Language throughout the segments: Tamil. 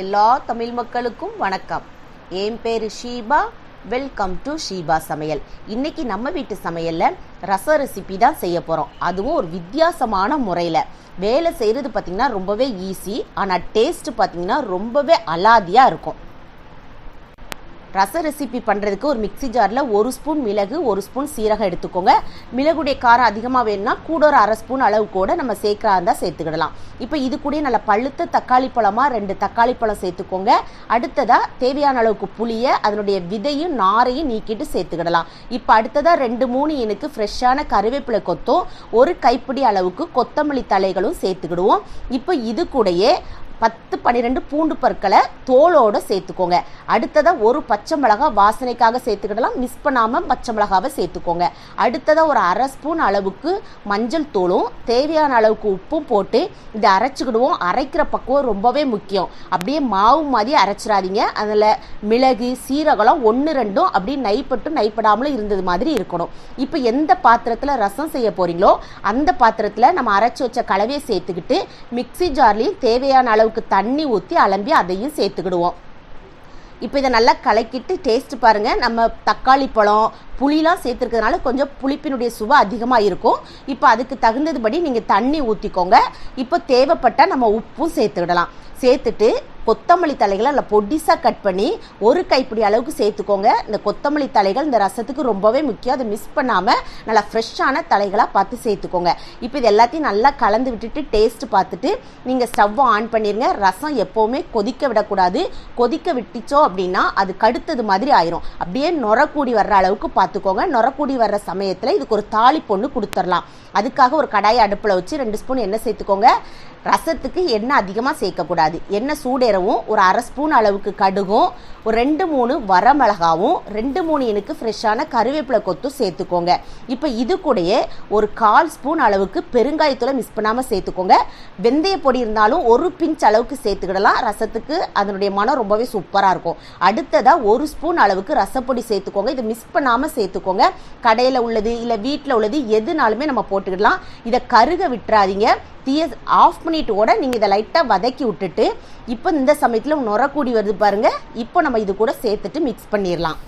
எல்லா தமிழ் மக்களுக்கும் வணக்கம். என் பேரு ஷீபா. வெல்கம் டு ஷீபா சமையல். இன்னைக்கு நம்ம வீட்டு சமையலில் ரச ரெசிபி தான் செய்ய போகிறோம் அதுவும் ஒரு வித்தியாசமான முறையில். வேலை செய்கிறது பார்த்தீங்கன்னா ரொம்பவே ஈஸி ஆனால் டேஸ்ட்டு பார்த்தீங்கன்னா ரொம்பவே அலாதியாக இருக்கும். ரச ரெசிபி பண்ணுறதுக்கு ஒரு மிக்ஸி ஜாரில் ஒரு ஸ்பூன் மிளகு ஒரு ஸ்பூன் சீரகம் எடுத்துக்கோங்க. மிளகுடைய காரம் அதிகமாக வேணும்னா கூட ஒரு அரை ஸ்பூன் அளவு கூட நம்ம சேர்க்குறா இருந்தால் சேர்த்துக்கிடலாம். இப்போ இது கூட நல்ல பழுத்த தக்காளி பழமாக ரெண்டு தக்காளி பழம் சேர்த்துக்கோங்க. அடுத்ததாக தேவையான அளவுக்கு புளியை அதனுடைய விதையும் நாரையும் நீக்கிட்டு சேர்த்துக்கிடலாம். இப்போ அடுத்ததாக ரெண்டு மூணு எனக்கு ஃப்ரெஷ்ஷான கருவேப்பிலை கொத்தும் ஒரு கைப்பிடி அளவுக்கு கொத்தமல்லி தலைகளும் சேர்த்துக்கிடுவோம். இப்போ இது கூடயே பத்து பன்னிரெண்டு பூண்டு பற்களை தோலோடு சேர்த்துக்கோங்க. அடுத்ததாக ஒரு பச்சை மிளகா வாசனைக்காக சேர்த்துக்கிடலாம். மிஸ் பண்ணாமல் பச்சை மிளகாவை சேர்த்துக்கோங்க. அடுத்ததாக ஒரு அரை ஸ்பூன் அளவுக்கு மஞ்சள் தூளும் தேவையான அளவுக்கு உப்பும் போட்டு இதை அரைச்சிக்கிடுவோம். அரைக்கிற பக்குவம் ரொம்பவே முக்கியம். அப்படியே மாவு மாதிரி அரைச்சிடாதீங்க. அதில் மிளகு சீரகம் ஒன்று ரெண்டும் அப்படியே நைப்பட்டு நைப்படாமலும் இருந்தது மாதிரி இருக்கணும். இப்போ எந்த பாத்திரத்தில் ரசம் செய்ய போகிறீங்களோ அந்த பாத்திரத்தில் நம்ம அரைச்சி வச்ச கலவையை சேர்த்துக்கிட்டு மிக்ஸி ஜார்லையும் தேவையான அளவுக்கு தண்ணி ஊற்றி அலம்பி அதையும் சேர்த்துக்கிடுவோம். இப்போ இதை நல்லா கலக்கிட்டு டேஸ்ட் பாருங்க. நம்ம தக்காளி பழம் புளிலாம் சேர்த்துருக்கிறதுனால கொஞ்சம் புளிப்பினுடைய சுவை அதிகமாக இருக்கும். இப்போ அதுக்கு தகுந்ததுபடி நீங்கள் தண்ணி ஊற்றிக்கோங்க இப்போ தேவைப்பட்டால் நம்ம உப்பும் சேர்த்துக்கிடலாம். சேர்த்துட்டு கொத்தமல்லி தலைகளை நல்லா பொடிசாக கட் பண்ணி ஒரு கைப்பிடி அளவுக்கு சேர்த்துக்கோங்க. இந்த கொத்தமல்லி தலைகள் இந்த ரசத்துக்கு ரொம்பவே முக்கியம். அதை மிஸ் பண்ணாமல் நல்லா ஃப்ரெஷ்ஷான தலைகளாக பார்த்து சேர்த்துக்கோங்க. இப்போ இது எல்லாத்தையும் நல்லா கலந்து விட்டுட்டு டேஸ்ட் பார்த்துட்டு நீங்கள் ஸ்டவ்வை ஆன் பண்ணிடுங்க ரசம் எப்போவுமே கொதிக்க விடக்கூடாது. கொதிக்க விட்டுச்சோ அப்படின்னா அது கடுத்தது மாதிரி ஆயிரும். அப்படியே நொரக்கூடி வர்ற அளவுக்கு பார்த்துக்கோங்க. நொரக்கூடி வர்ற சமயத்தில் இதுக்கு ஒரு தாளி பொண்ணு கொடுத்துடலாம். அதுக்காக ஒரு கடாயை அடுப்பில் வச்சு ரெண்டு ஸ்பூன் எண்ணெய் சேர்த்துக்கோங்க. ரசத்துக்கு எண்ணெய் அதிகமாக சேர்க்கக்கூடாது. எண்ணெய் சூடேறவும் ஒரு அரை ஸ்பூன் அளவுக்கு கடுகும் ஒரு ரெண்டு மூணு வரமிளகாவும் ரெண்டு மூணு எனக்கு ஃப்ரெஷ்ஷான கருவேப்பிலை கொத்தும் சேர்த்துக்கோங்க. இப்போ இது கூடயே ஒரு கால் ஸ்பூன் அளவுக்கு பெருங்காயத்தூளை மிஸ் பண்ணாமல் சேர்த்துக்கோங்க. வெந்தய பொடி இருந்தாலும் ஒரு பிஞ்ச் அளவுக்கு சேர்த்துக்கிடலாம். ரசத்துக்கு அதனுடைய மனம் ரொம்பவே சூப்பராக இருக்கும். அடுத்ததாக ஒரு ஸ்பூன் அளவுக்கு ரசப்பொடி சேர்த்துக்கோங்க. இதை மிஸ் பண்ணாமல் சேர்த்துக்கோங்க. கடையில் உள்ளது இல்லை வீட்டில் உள்ளது எதுனாலுமே நம்ம போட்டுக்கிடலாம். இதை கருக விட்டுறாதீங்க. தீய ஆஃப் பண்ணி கூட நீங்கள் இதை லைட்டாக வதக்கி விட்டுட்டு இப்போ இந்த சமயத்தில் நுரக்கூடி வருது பாருங்க. இப்போ நம்ம இது கூட சேர்த்துட்டு மிக்ஸ் பண்ணிடலாம்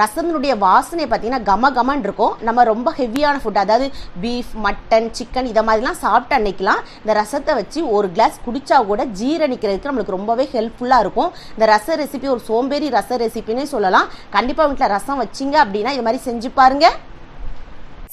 ரசத்தினுடைய வாசனை பார்த்தீங்கன்னா கம கமன் இருக்கும். நம்ம ரொம்ப ஹெவியான ஃபுட் அதாவது பீஃப் மட்டன் சிக்கன் இதை மாதிரிலாம் சாப்பிட்டு அன்னைக்கெலாம் இந்த ரசத்தை வச்சு ஒரு கிளாஸ் குடித்தா கூட ஜீரணிக்கிறதுக்கு நம்மளுக்கு ரொம்பவே ஹெல்ப்ஃபுல்லாக இருக்கும். இந்த ரச ரெசிபி ஒரு சோம்பேறி ரச ரெசிபின்னே சொல்லலாம். கண்டிப்பாக வீட்டில் ரசம் வச்சிங்க அப்படின்னா இது மாதிரி செஞ்சு பாருங்கள்